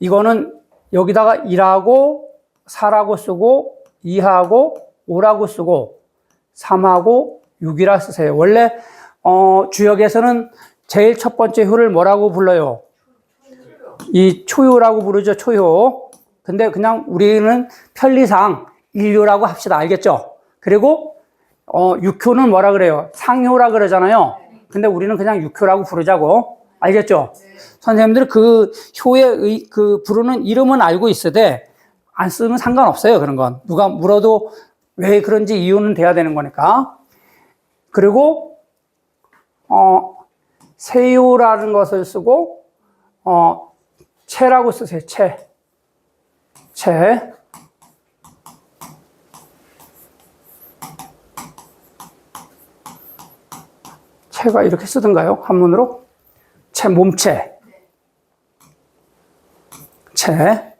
이거는 여기다가 1하고 4라고 쓰고 2하고 5라고 쓰고 3하고 6이라 쓰세요. 원래 어, 주역에서는 제일 첫 번째 효를 뭐라고 불러요? 이 초효라고 부르죠, 초효. 근데 그냥 우리는 편리상 인류라고 합시다. 알겠죠? 그리고 어, 육효는 뭐라 그래요? 상효라 그러잖아요. 근데 우리는 그냥 육효라고 부르자고. 알겠죠? 선생님들 그 효의 의- 그 부르는 이름은 알고 있으되 안 쓰면 상관없어요. 그런 건. 누가 물어도 왜 그런지 이유는 돼야 되는 거니까. 그리고 어, 세요라는 것을 쓰고 어, 채라고 쓰세요. 채. 채. 채가 이렇게 쓰던가요? 한문으로? 채, 몸채. 채.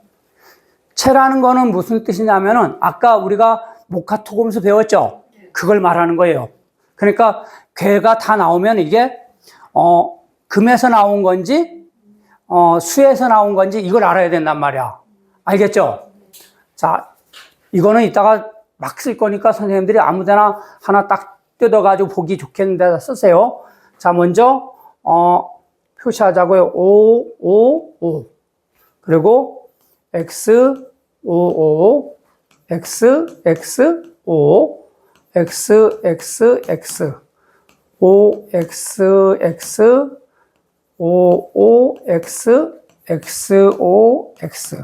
채라는 거는 무슨 뜻이냐면은 아까 우리가 목화토금수 배웠죠? 그걸 말하는 거예요. 그러니까 괴가 다 나오면 이게 어, 금에서 나온 건지 어, 수에서 나온 건지 이걸 알아야 된단 말이야. 알겠죠? 자, 이거는 이따가 막 쓸 거니까 선생님들이 아무 데나 하나 딱 뜯어가지고 보기 좋겠는 데다 쓰세요. 자, 먼저, 어, 표시하자고요. 5, 5, 5. 그리고 X, 5, 5, X, X, 5, X, X, X, 5, X, X, 5, 5, X, X, 5, X,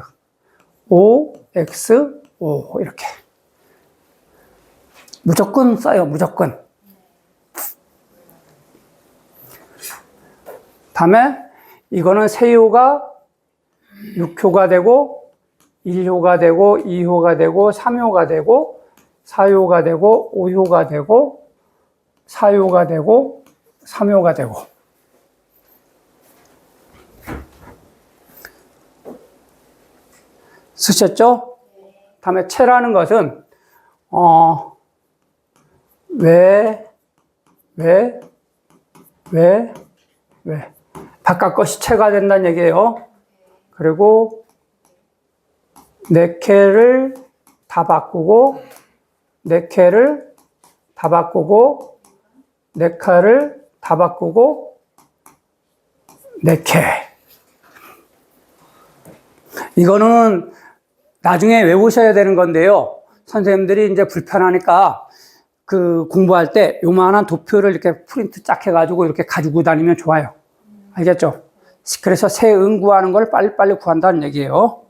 5, X, 5 이렇게. 무조건 써요 무조건 다음에 이거는 세효가 6효가 되고 1효가 되고 2효가 되고 3효가 되고 4효가 되고 5효가 되고 4효가 되고 3효가 되고 쓰셨죠? 다음에 채라는 것은 어, 왜, 왜, 왜, 왜. 바깥 것이 채가 된다는 얘기예요. 그리고 네 개를 다 바꾸고, 네 개를 다 바꾸고, 네 칸을 다 바꾸고, 네 개. 이거는 나중에 외우셔야 되는 건데요. 선생님들이 이제 불편하니까 그 공부할 때 요만한 도표를 이렇게 프린트 쫙 해가지고 이렇게 가지고 다니면 좋아요. 알겠죠? 그래서 새응 구하는 걸 빨리빨리 구한다는 얘기예요.